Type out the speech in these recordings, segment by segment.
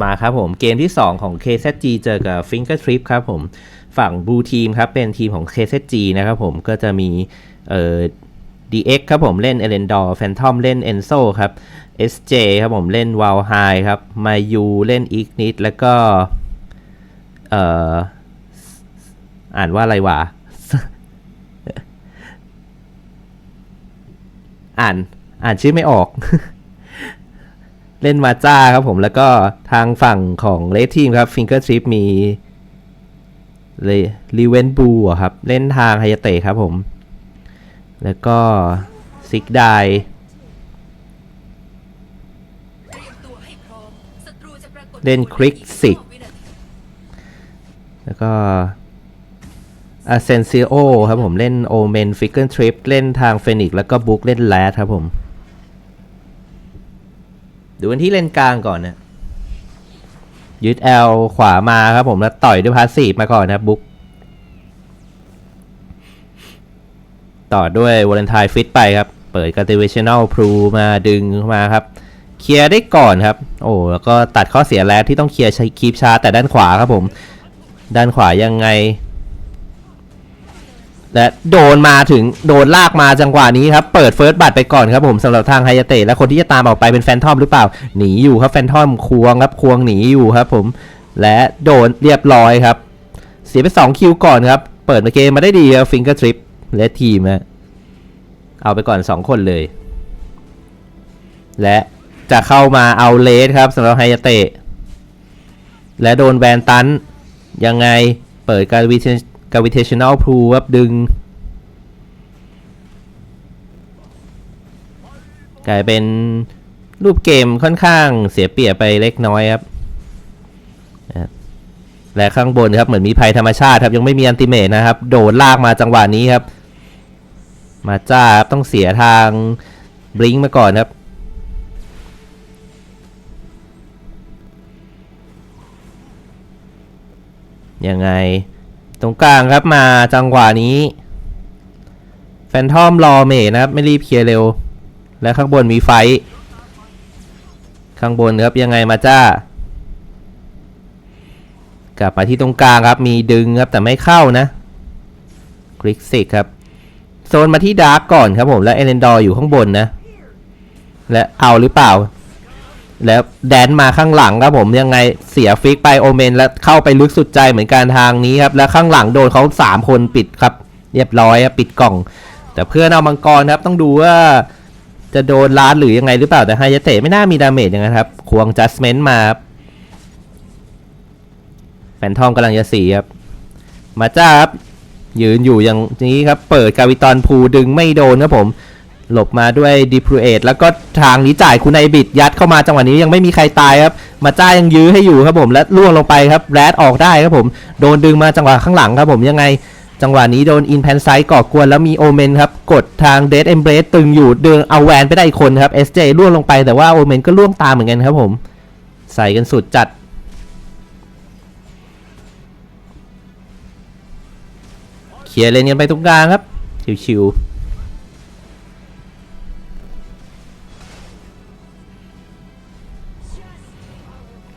มาครับผมเกมที่ 2 ของ KZG เจอกับ Finger Trip ครับผมฝั่ง Blue Team ครับ เป็นทีมของ KZG นะครับผมก็จะมีเอ่อ DX ครับผมเล่น e l e n d o r Phantom เล่น Enzo ครับ SJ ครับผมเล่น w a l h i ครับ Mayu เล่น Ignite แล้วก็เอ่ออ่านว่าอะไรวะ อ่านอ่านชื่อไม่ออก เล่นมาจ้าครับผมแล้วก็ทางฝั่งของเลททีมครับ Finger Trip มีรีเวนบูครับเล่นทางไฮยเตะครับผม แล้วก็ซิกได้เล่นคลิกซิกแล้วก็ a s c e n s i o ครับผมเล่น Omen Finger Trip เล่นทาง Phoenix แล้วก็บุ๊กเล่นแรดครับผม ดูกันที่เล่นกลางก่อนนะยึด L ขวามาครับผมแล้วต่อยด้วยพาสซีฟมาก่อนนะบุ๊กต่อด้วยว a เลน t ายฟิตไปครับ เปิด Cultivational p r o มาดึงเข้ามาครับ เคลียร์ได้ก่อนครับ โอ้แล้วก็ตัดข้อเสียแรกที่ต้องเคลียร์คีปชาแต่ด้านขวาครับผม ด้านขวายังไง และโดนมาถึงโดนลากมาจังหวะนี้ครับ เปิดเฟิร์สบัตรไปก่อนครับผมสำหรับทางไฮยาเตะและคนที่จะตามออกไปเป็นแฟนทอมหรือเปล่า หนีอยู่ครับแฟนทอมควงครับควงหนีอยู่ครับผม และโดนเรียบร้อยครับ เสียไป 2 คิวก่อนครับ เปิดมาเกมมาได้ดีครับฟิงเกอร์ทริปและทีมนะเอาไปก่อน 2 คนเลย และจะเข้ามาเอาเลสครับสำหรับไฮยาเตะและโดนแวนตันยังไงเปิดการวิเทกาวิเทชัน แนลพลูครับดึง กลายเป็นรูปเกมค่อนข้างเสียเปรียบไปเล็กน้อยครับและข้างบนครับเหมือนมีภัยธรรมชาติครับยังไม่มีอันติเมตนะครับ โดดลากมาจังหวะนี้ครับ มาจ้าครับต้องเสียทางบลิงมาก่อนครับ ยังไง ตรงกลางครับมาจังหวะนี้ แฟนทอมรอเมนะครับ ไม่รีบเคลียร์เร็ว และข้างบนมีไฟ ข้างบนครับยังไงมาจ้า กลับมาที่ตรงกลางครับ มีดึงครับแต่ไม่เข้านะคลิกสิกครับ โซนมาที่ดาร์กก่อนครับผม และเอเลนดอร์อยู่ข้างบนนะ และเอาหรือเปล่า แล้วแดนมาข้างหลังครับผมยังไงเสียฟิกไปโอเมนแล้วเข้าไปลึกสุดใจเหมือนกันทางนี้ครับ แล้วข้างหลังโดนเขาสามคนปิดครับ เรียบร้อยครับปิดกล่อง แต่เพื่อนเอามังกรครับต้องดูว่าจะโดนล้านหรือยังไงหรือเปล่าแต่ไฮยเตะไม่น่ามีดาเมจย่างนั้นครับ ควงจัสเมนต์มาครับแฟนทอมกำลังจะสีครับ มาจ้าครับยืนอยู่อย่างนี้ครับ เปิดกาวิตอนพูดึงไม่โดนครับผม หลบมาด้วยดิพรูเอตแล้วก็ทางนี้จ่ายคุณไอบิดยัดเข้ามาจังหวะนี้ยังไม่มีใครตายครับ มาจ้ายังยื้อให้อยู่ครับผมและล่วงลงไปครับแรดออกได้ครับผม โดนดึงมาจังหวะข้างหลังครับผมยังไง จังหวะนี้โดนอินแพนไซด์ก่อกวนแล้วมีโอเมนครับ กดทางเด d เอมเบรสตึงอยู่ดึงเอาแวนไปได้อีกคนครับ SJ ล่วงลงไปแต่ว่าโอเมนก็ล่วงตามเหมือนกันครับผม ใส่กันสุดจัดเคลียร์เลนกันไปตรงกลางครับชิวๆ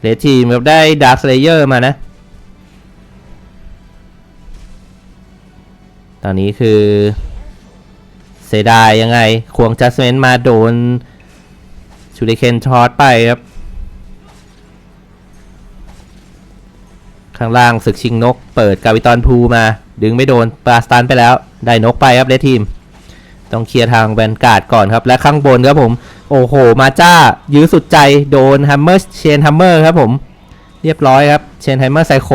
เลทีมครับได้ดาร์ s เลเยอร์มานะ ตอนนี้คือเสดายยังไง ควงจัสเมนมาโดนชูริเคนช็อตไปครับ ข้างล่างศึกชิงนก เปิดกาวิตอนพูมา ดึงไม่โดนปลาสตันไปแล้ว ได้นกไปครับเลทีม ต้องเคลียร์ทางแวนการ์ดก่อนครับ และข้างบนครับผม โอ้โห มาจ้า ยื้อสุดใจโดนฮัมเมอร์เชนฮัมเมอร์ครับผม เรียบร้อยครับ เชนไฮเมอร์ไซโค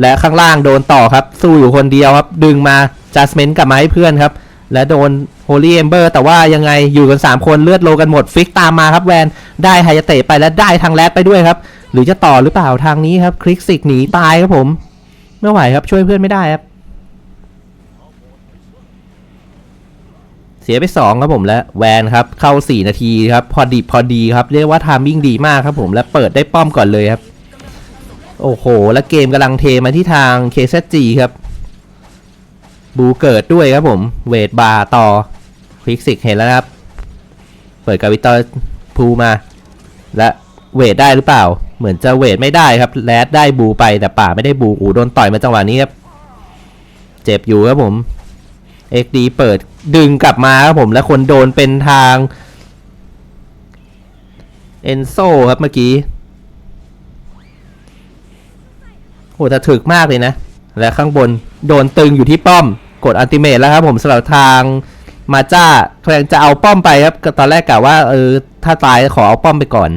และข้างล่างโดนต่อครับ สู้อยู่คนเดียวครับ ดึงมาจัสเมนกลับมาให้เพื่อนครับ และโดนโฮลี่เอมเบอร์แต่ว่ายังไงอยู่กัน 3 คนเลือดโลกันหมดฟิกตามมาครับแวนได้ไฮยเตะไปและได้ทางแรดไปด้วยครับ หรือจะต่อหรือเปล่าทางนี้ครับคลิกสิกหนีตายครับผม ไม่ไหวครับช่วยเพื่อนไม่ได้ครับ สียไป 2 ครับผมและแวนครับ เข้า 4 นาทีครับ พอดีพอดีครับ เรียกว่าทามมิ่งดีมากครับผมและเปิดได้ป้อมก่อนเลยครับ โอ้โห แล้วเกมกำลังเทมาที่ทาง KZG ครับ บูเกิดด้วยครับผม เวทบาร์ต่อคลิกสิกเห็นแล้วครับ เปิดกาวิตอร์พูมา และเวทได้หรือเปล่า เหมือนจะเวทไม่ได้ครับแรดได้บูไปแต่ป่าไม่ได้บูอูโดนต่อยมาจังหวะนี้ครับ เจ็บอยู่ครับผม XD เปิดดึงกลับมาครับผมแล้วคนโดนเป็นทางเอนโซครับเมื่อกี้โหแต่ถึกมากเลยนะ และข้างบนโดนตึงอยู่ที่ป้อมกดอัลติเมทแล้วครับผมสำหรับทางมาจ้าพยายามจะเอาป้อมไปครับตอนแรกกะว่าเออถ้าตายขอเอาป้อมไปก่อน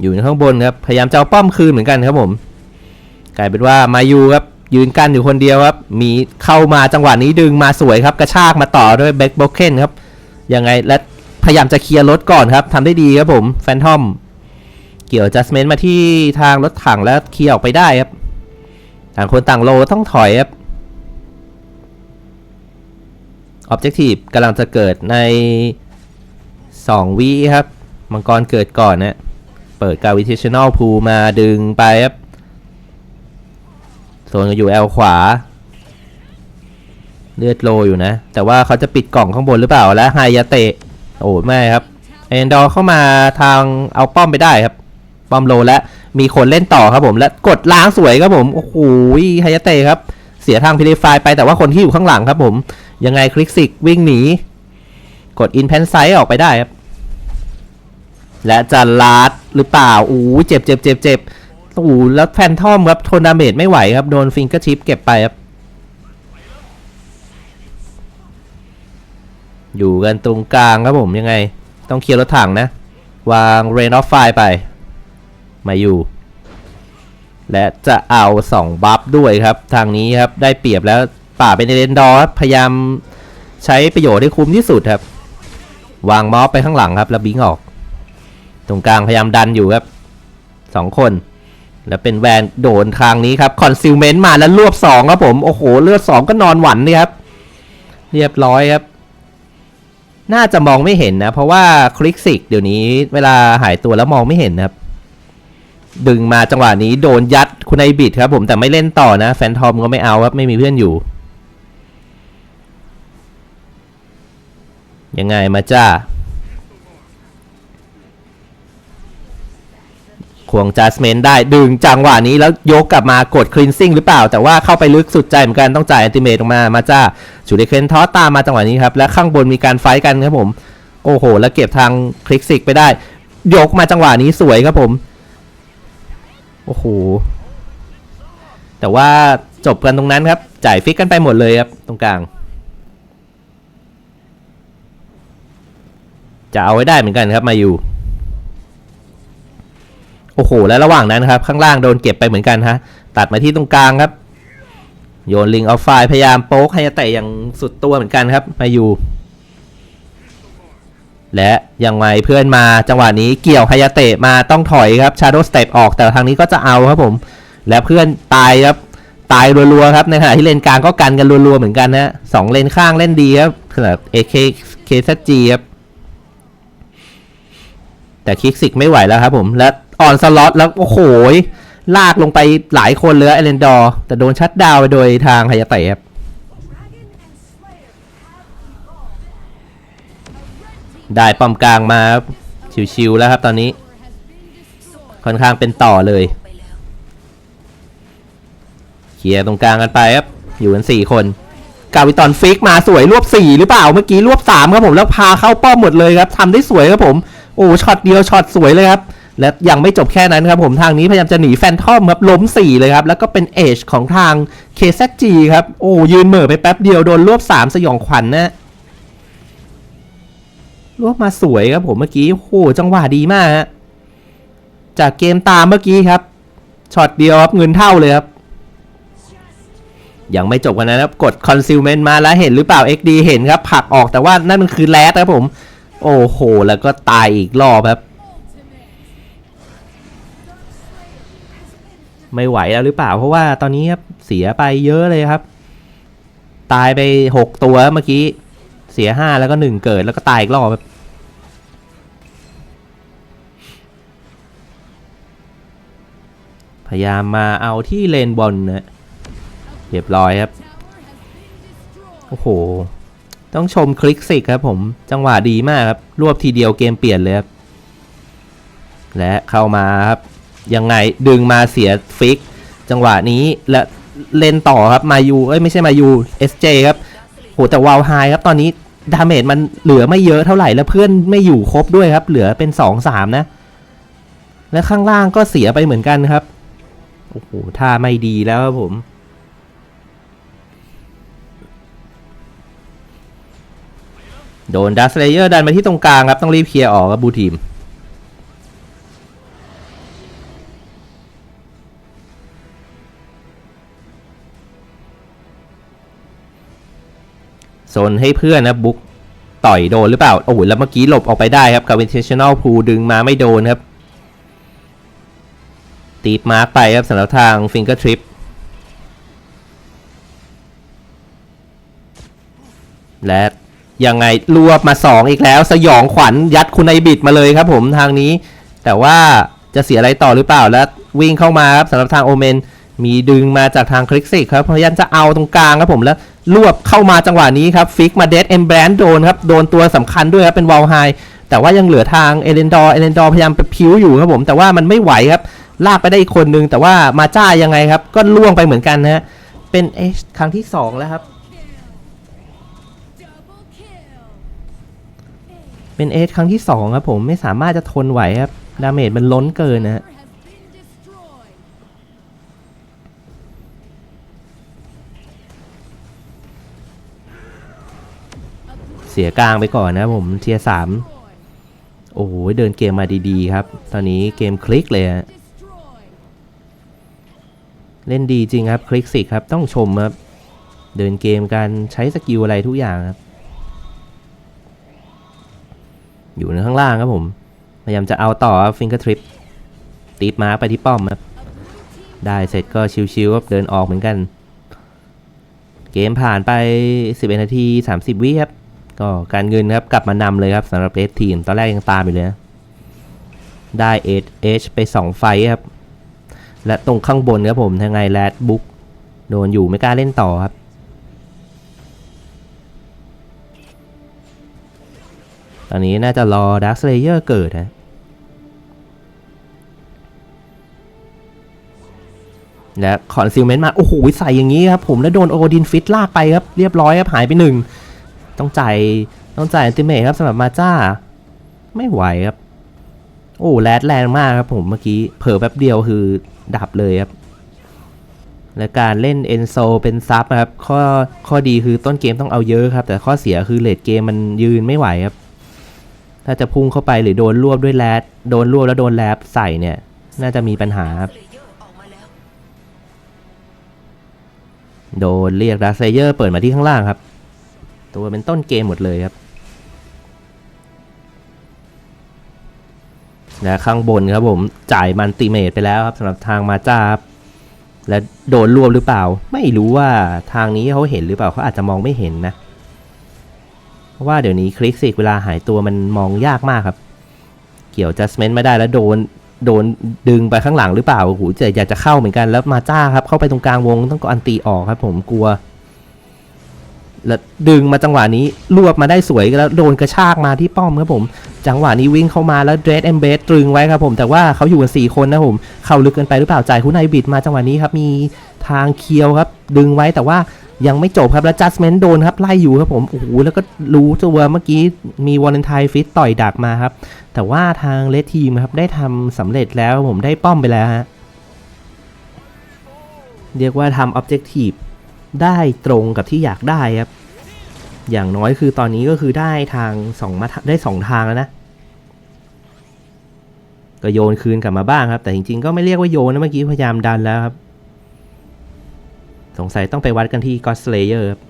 อยู่ในข้างบนครับ พยายามจะเอาป้อมคืนเหมือนกันครับผม กลายเป็นว่ามายูครับ ยืนกันอยู่คนเดียวครับ มีเข้ามาจังหวะนี้ดึงมาสวยครับ กระชากมาต่อด้วยแบ็กโบเคนครับ ยังไงและพยายามจะเคลียร์รถก่อนครับทำได้ดีครับผมแฟนทอม เกี่ยวจัสเมนต์มาที่ทางรถถังแล้วเคลียร์ออกไปได้ครับ ต่างคนต่างโลต้องถอยครับ Objective กำลังจะเกิดใน 2วิครับ มังกรเกิดก่อนนะเปิดกาวิเทชแนลพูมาดึงไปครับ โซนก็อยู่แอลขวา เลือดโลอยู่นะ แต่ว่าเขาจะปิดกล่องข้างบนหรือเปล่าและไฮยาเตะ โอ้ไม่ครับเอนดอร์เข้ามาทางเอาป้อมไปได้ครับ ป้อมโลและมีคนเล่นต่อครับผม และกดล้างสวยครับผม โอ้โหไฮยาเตะครับ เสียทางพิลิฟายไปแต่ว่าคนที่อยู่ข้างหลังครับผม ยังไงคลิกสิกวิ่งหนี กดอินแพนไซต์ออกไปได้ครับ และจะลาดหรือเปล่า อู้เจ็บเจ็บเจ็บเจ็บ โอ้แล้วแฟนทอมครับทนดาเมจไม่ไหวครับ โดนฟิงเกอร์ชิปเก็บไปครับ อยู่กันตรงกลางครับผมยังไง ต้องเคลียร์รถถังนะ วางเรนอฟไฟไป มาอยู่ และจะเอา 2 บัฟด้วยครับ ทางนี้ครับ ได้เปรียบแล้วป่าเป็นเอเลนดอร์พยายามใช้ประโยชน์ให้คุ้มที่สุดครับ วางมอฟไปข้างหลังครับ แล้วบิงออก ตรงกลางพยายามดันอยู่ครับสองคน แล้วเป็นแวนโดนทางนี้ครับคอนซิลเมนต์มาแล้วรวบสองครับผมโอ้โหเลือดสองก็นอนหวันนี่ครับ เรียบร้อยครับ น่าจะมองไม่เห็นนะ เพราะว่าคลิกสิกเดี๋ยวนี้เวลาหายตัวแล้วมองไม่เห็นนะครับ ดึงมาจังหวะนี้โดนยัดคุณไอบิดครับผมแต่ไม่เล่นต่อนะ แฟนทอมก็ไม่เอาครับไม่มีเพื่อนอยู่ ยังไงมาจ้า ควงจัสเมนได้ดึงจังหวะนี้แล้วยกกลับมากดคลีนซิ่งหรือเปล่า แต่ว่าเข้าไปลึกสุดใจเหมือนกันต้องจ่ายอันติเมตออกมามาจ้าจูเดเคนทอสตามมาจังหวะนี้ครับ และข้างบนมีการไฟท์กันครับผม โอ้โห แล้วเก็บทางคลิกซิกไปได้ ยกมาจังหวะนี้สวยครับผม โอ้โห แต่ว่าจบกันตรงนั้นครับ จ่ายฟิกกันไปหมดเลยครับ ตรงกลาง จะเอาไว้ได้เหมือนกันครับมาอยู่ โอ้โห แล้วระหว่างนั้นครับ ข้างล่างโดนเก็บไปเหมือนกันฮะ ตัดมาที่ตรงกลางครับ โยนลิงเอาไฟพยายามโป๊กให้แต่อย่างสุดตัวเหมือนกันครับ มาอยู่ และยังไงเพื่อนมาจังหวะนี้เกี่ยวไฮยาเตะมาต้องถอยครับชาโดสเตปออกแต่ทางนี้ก็จะเอาครับผม และเพื่อนตายครับตายรัวๆครับในขณะที่เลนกลางก็กันกันรัวๆเหมือนกันนะสองเลนข้างเล่นดีครับสำหรับ AK KZG ครับแต่คิกซิกไม่ไหวแล้วครับผมและ ออนสล็อตแล้วโอ้โหยลากลงไปหลายคนเลยเอเลนดอร์แต่โดนชัดดาวไปโดยทางไฮยาเตะครับได้ป้อมกลางมาครับชิวๆแล้วครับตอนนี้ ค่อนข้างเป็นต่อเลยเคลียร์ตรงกลางกันไปครับ อยู่กันสี่คนกาวิตอนฟิกมาสวยรวบสี่หรือเปล่าเมื่อกี้รวบสามครับผมแล้วพาเข้าป้อมหมดเลยครับทำได้สวยครับผม โอ้ช็อตเดียวช็อตสวยเลยครับ และยังไม่จบแค่นั้นครับผมทางนี้พยายามจะหนีแฟนทอมครับล้มสี่เลยครับ แล้วก็เป็นเอชของทาง KZG ครับ โอ้ยืนเหม่อไปแป๊บเดียวโดนรวบสามสยองขวัญนะรวบมาสวยครับผมเมื่อกี้โอ้จังหวะดีมากฮะจากเกมตามเมื่อกี้ครับช็อตเดียวครับเงินเท่าเลยครับยังไม่จบกันนะครับ กด concealment มาแล้วเห็นหรือเปล่า XD เห็นครับผลักออกแต่ว่านั่นมันคือแรดครับผม โอ้โห แล้วก็ตายอีกรอบครับ ไม่ไหวแล้วหรือเปล่า เพราะว่าตอนนี้ครับเสียไปเยอะเลยครับ ตายไปหกตัวเมื่อกี้ เสียห้าแล้วก็หนึ่งเกิดแล้วก็ตายอีกรอบบพยายามมาเอาที่เลนบอลนะเรียบร้อยครับ โอ้โห ต้องชมคลิกสิกครับผม จังหวะดีมากครับ รวบทีเดียวเกมเปลี่ยนเลยครับ และเข้ามาครับ ยังไงดึงมาเสียฟิก จังหวะนี้และเล่นต่อครับมายูเอ้ยไม่ใช่มายู SJ ครับโหแต่วาวไฮครับตอนนี้ดาเมจมันเหลือไม่เยอะเท่าไหร่แล้วเพื่อนไม่อยู่ครบด้วยครับ เหลือเป็น2 3นะ และข้างล่างก็เสียไปเหมือนกันครับโอ้โหท่าไม่ดีแล้วครับผมโดนดัสเลเยอร์ดันมาที่ตรงกลางครับ ต้องรีบเคลียร์ออกครับบูทีม ซนให้เพื่อนนะบุ๊กต่อยโดนหรือเปล่า โอ้โห แล้วเมื่อกี้หลบออกไปได้ครับกับ intentional pull ดึงมาไม่โดนครับ ตีบมาร์กไปครับสำหรับทาง finger trip และยังไงรวบมา 2 อีกแล้ว สยองขวัญยัดคุณไอบิดมาเลยครับผมทางนี้ แต่ว่าจะเสียอะไรต่อหรือเปล่าแล้ววิ่งเข้ามาครับสำหรับทางโอเมนมีดึงมาจากทางคลิกซิกครับพยายามจะเอาตรงกลางครับผมแล้ว รวบเข้ามาจังหวะนี้ครับฟิกมาเดดเอ็มแบรนด์โดนครับ โดนตัวสำคัญด้วยครับ เป็นวอลไฮแต่ว่ายังเหลือทางเอเลนดอร์เอเลนดอร์พยายามไปพิ้วอยู่ครับผมแต่ว่ามันไม่ไหวครับ ลากไปได้อีกคนนึง แต่ว่ามาจ้ายังไงครับ ก็ล่วงไปเหมือนกันนะฮะเป็นเอชครั้งที่สองแล้วครับ เป็นเอชครั้งที่สองครับผมไม่สามารถจะทนไหวครับดาเมจมันล้นเกินนะฮะ สียกลางไปก่อนนะผมเทียสามโอ้โหเดินเกมมาดีๆครับ ตอนนี้เกมคลิกเลยเล่นดีจริงครับคลิกสิครับต้องชมครับ เดินเกมการใช้สกิลอะไรทุกอย่างครับ อยู่ในข้างล่างครับผม พยายามจะเอาต่อฟิงเกอร์ทริปตีดมาไปที่ป้อมครับ ได้เสร็จก็ชิวๆครับเดินออกเหมือนกัน เกมผ่านไป 11 นาที 30 วิครับ ก็การเงินครับกลับมานำเลยครับสำหรับเรดทีมตอนแรกยังตามอยู่เลยนะได้เอเอชไป 2 ไฟครับ และตรงข้างบนครับผมทางไงแรดบุ๊กโดนอยู่ไม่กล้าเล่นต่อครับ ตอนนี้น่าจะรอด a r k สเลเยอร์เกิดนะและคอนซิลเมนต์มา โอ้โห ใส่อย่างนี้ครับผมแล้วโดนโอดินฟิตลากไปครับ เรียบร้อยครับ หายไปหนึ่ง ต้องจ่ายต้องจ่ายอันติเมทครับสำหรับมาจ้า ไม่ไหวครับ โอ้แรดแรงมากครับผมเมื่อกี้เผลอแป๊บเดียวคือดับเลยครับ และการเล่นเอนโซเป็นซับนะครับ ข้อข้อดีคือต้นเกมต้องเอาเยอะครับ แต่ข้อเสียคือเลดเกมมันยืนไม่ไหวครับ ถ้าจะพุ่งเข้าไปหรือโดนรวบด้วยแรดโดนรวบแล้วโดนแรดใส่เนี่ย น่าจะมีปัญหาครับโดนเรียกดัสเซเยอร์เปิดมาที่ข้างล่างครับ ตัวเป็นต้นเกมหมดเลยครับ และข้างบนครับผมจ่ายมันติเมตไปแล้วครับสำหรับทางมาจ้าครับและโดนรวบหรือเปล่า ไม่รู้ว่าทางนี้เขาเห็นหรือเปล่าเขาอาจจะมองไม่เห็นนะ เพราะว่าเดี๋ยวนี้คลิกสิกเวลาหายตัวมันมองยากมากครับ เกี่ยวจัสเมนต์ไม่ได้แล้วโดนโดนดึงไปข้างหลังหรือเปล่าโอ้โหจะอยากจะเข้าเหมือนกันแล้วมาจ้าครับ เข้าไปตรงกลางวงต้องกอันตีออกครับ ผมกลัว แล้วดึงมาจังหวะนี้รวบมาได้สวยแล้วโดนกระชากมาที่ป้อมครับผม จังหวะนี้วิ่งเข้ามาแล้วเดรสเอมเบสตรึงไว้ครับผม แต่ว่าเขาอยู่กันสี่คนนะผมเข้าลึกเกินไปหรือเปล่าจ่ายคุณไนบิดมาจังหวะนี้ครับมีทางเคียวครับ ดึงไว้แต่ว่ายังไม่จบครับแล้วจัสเมนต์โดนครับไล่อยู่ครับผมโอ้โหแล้วก็รู้ตัวเมื่อกี้มีวอลเลนไทฟิตต่อยดักมาครับ แต่ว่าทางเลทีมครับได้ทำสำเร็จแล้วผมได้ป้อมไปแล้วฮะเรียกว่าทำออบเจกตีฟ ได้ตรงกับที่อยากได้ครับ อย่างน้อยคือตอนนี้ก็คือได้ทางสองมาได้สองทางแล้วนะก็โยนคืนกลับมาบ้างครับ แต่จริงๆก็ไม่เรียกว่าโยนนะเมื่อกี้พยายามดันแล้วครับ สงสัยต้องไปวัดกันที่ God Slayer ครับ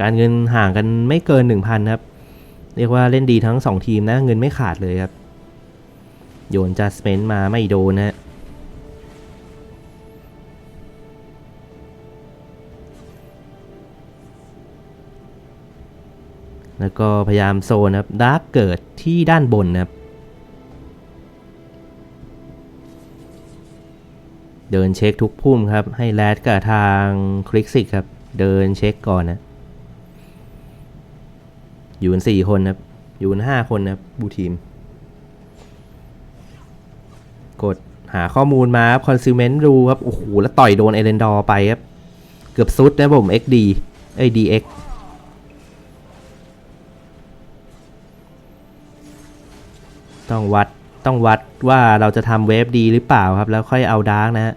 การเงินห่างกันไม่เกิน 1,000 ครับ เรียกว่าเล่นดีทั้ง 2 ทีมนะ เงินไม่ขาดเลยครับ โยนจัสเมนต์มาไม่โดนนะ แล้วก็พยายามโซนครับดาร์กเกิดที่ด้านบนนะครับ เดินเช็คทุกพุ่มครับ ให้แรดกับทางคลิกซิกครับ เดินเช็คก่อนนะ อยู่กันสี่คนครับ อยู่กันห้าคนนะครับบูทีม กดหาข้อมูลมาครับคอนซูเมนต์ดูครับ โอ้โห แล้วต่อยโดนเอเลนดอร์ไปครับ เกือบซุดนะผม XD เอ้ย DX ต้องวัดต้องวัดว่าเราจะทำเวฟดีหรือเปล่าครับ แล้วค่อยเอาดาร์กนะฮะ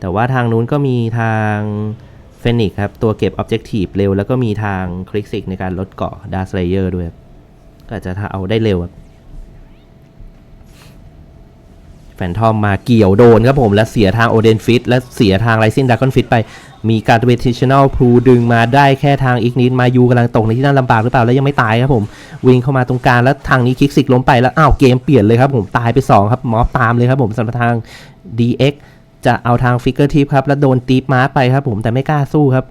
แต่ว่าทางนู้นก็มีทางเฟนิกครับ ตัวเก็บ Objective เร็ว แล้วก็มีทางคลิกซิกในการลดเกาะดาร์สเลเยอร์ด้วยก็จจะเอาได้เร็วครับ แฟนทอมมาเกี่ยวโดนครับผมและเสียทางโอเดนฟิตและเสียทางไรซินดากอนฟิตไป มีการเวทิชแนลพลูดึงมาได้แค่ทางอีกนิดมายูกำลังตกในที่นั่นลำบากหรือเปล่าแล้วยังไม่ตายครับผม วิ่งเข้ามาตรงกลางแล้วทางนี้คิกซิกล้มไปแล้วอ้าวเกมเปลี่ยนเลยครับผมตายไป2ครับมอฟตามเลยครับผมสำหรับทาง DX จะเอาทางฟิกเกอร์ทิปครับ แล้วโดนตีฟมาร์ไปครับผมแต่ไม่กล้าสู้ครับ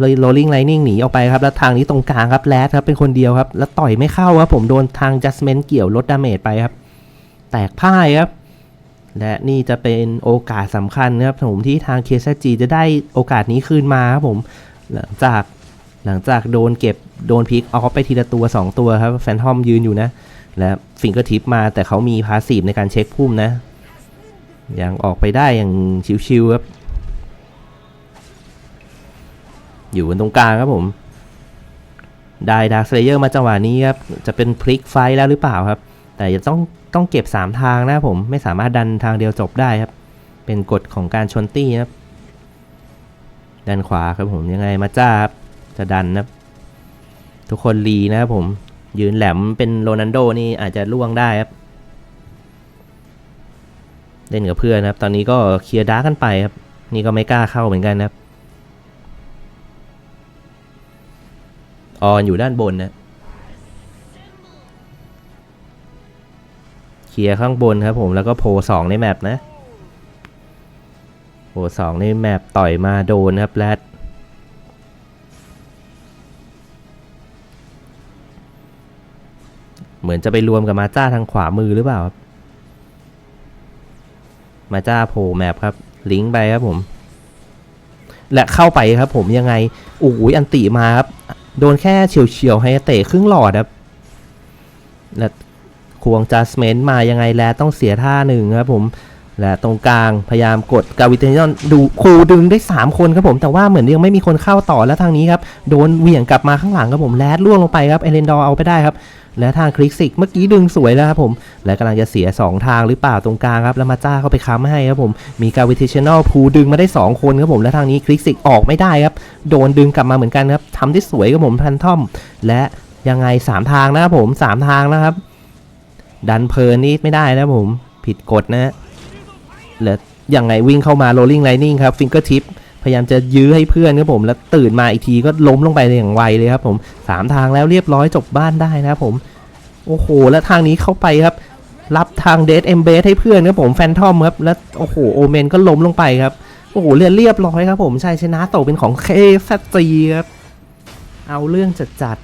เลยโรลลิงไลนิ่งหนีออกไปครับ แล้วทางนี้ตรงกลางครับแรดครับเป็นคนเดียวครับ แล้วต่อยไม่เข้าครับผมโดนทางจัสเมนเกี่ยวลดดาเมจไปครับ แตกพ่ายครับ และนี่จะเป็นโอกาสสำคัญนะครับผมที่ทาง k s g จะได้โอกาสนี้คืนมาครับผมหลังจากหลังจากโดนเก็บโดนพิกออฟไปทีละตัว 2 ตัวครับแฟนทอมยืนอยู่นะ และฟิงเกอร์ทิปมาแต่เขามีพาสซีฟในการเช็คพุ่มนะยังออกไปได้อย่างชิวๆครับ อยู่กันตรงกลางครับผม ได้ดาร์ s เลเยอร์มาจังหวะนี้ครับ จะเป็นพลิกไฟแล้วหรือเปล่าครับ แต่จะต้องต้องเก็บ 3 ทางนะผมไม่สามารถดันทางเดียวจบได้ครับ เป็นกฎของการชนตี้ครับดันขวาครับผมยังไงมาจ้าครับจะดันนะทุกคนรีนะครับผมยืนแหลมเป็นโรนันโดนี่อาจจะล่วงได้ครับเล่นกับเพื่อนนะครับ ตอนนี้ก็เคลียร์ดาร์กกันไปครับ นี่ก็ไม่กล้าเข้าเหมือนกันนะครับ ออนอยู่ด้านบนนะ ลียร์ข้างบนครับผมแล้วก็โผล่สองในแมปนะโผล่สองในแมปต่อยมาโดนครับแรดเหมือนจะไปรวมกับมาจ้าทางขวามือหรือเปล่าครับมาจ้าโผล่แมปครับ ลิงก์ไปครับผม และเข้าไปครับผมยังไงโอ้ยอันติมาครับ โดนแค่เฉียวๆให้เตะครึ่งหลอดครับและ ควงจัสเมนต์มายังไงแล้วต้องเสียท่าหนึ่งครับผมและตรงกลางพยายามกดกาวิเทนยอนดูครูดึงได้ 3 คนครับผม แต่ว่าเหมือนยังไม่มีคนเข้าต่อแล้วทางนี้ครับโดนเหวี่ยงกลับมาข้างหลังครับผมแลดล่วงลงไปครับเอเลนดอร์เอาไปได้ครับ และทางคลิกซิกเมื่อกี้ดึงสวยแล้วครับผม และกำลังจะเสีย 2 ทางหรือเปล่าตรงกลางครับแล้วมาจ้าเข้าไปค้ำให้ครับผมมีกาวิเทชแนลพูดึงมาได้ 2 คนครับผมและทางนี้คลิกซิกออกไม่ได้ครับโดนดึงกลับมาเหมือนกันครับทำได้สวยครับผมพันทอม และยังไง 3 ทางนะครับผม 3 ทางนะครับ ดันเพลินนี่ไม่ได้นะผม ผิดกฎนะแล้วยังไงวิ่งเข้ามา rolling lightning ครับ finger tip พยายามจะยื้อให้เพื่อนครับผม แล้วตื่นมาอีกทีก็ล้มลงไปอย่างไวเลยครับผมสามทางแล้วเรียบร้อยจบบ้านได้นะครับผม โอ้โห แล้วทางนี้เข้าไปครับ รับทางเดทเอมเบสให้เพื่อนครับผมแฟนทอมครับ แล้วโอ้โหโอเมนก็ล้มลงไปครับ โอ้โหเรียเรียบร้อยครับผมชัยชนะตกเป็นของเคซัจีครับ เอาเรื่องจัดจัด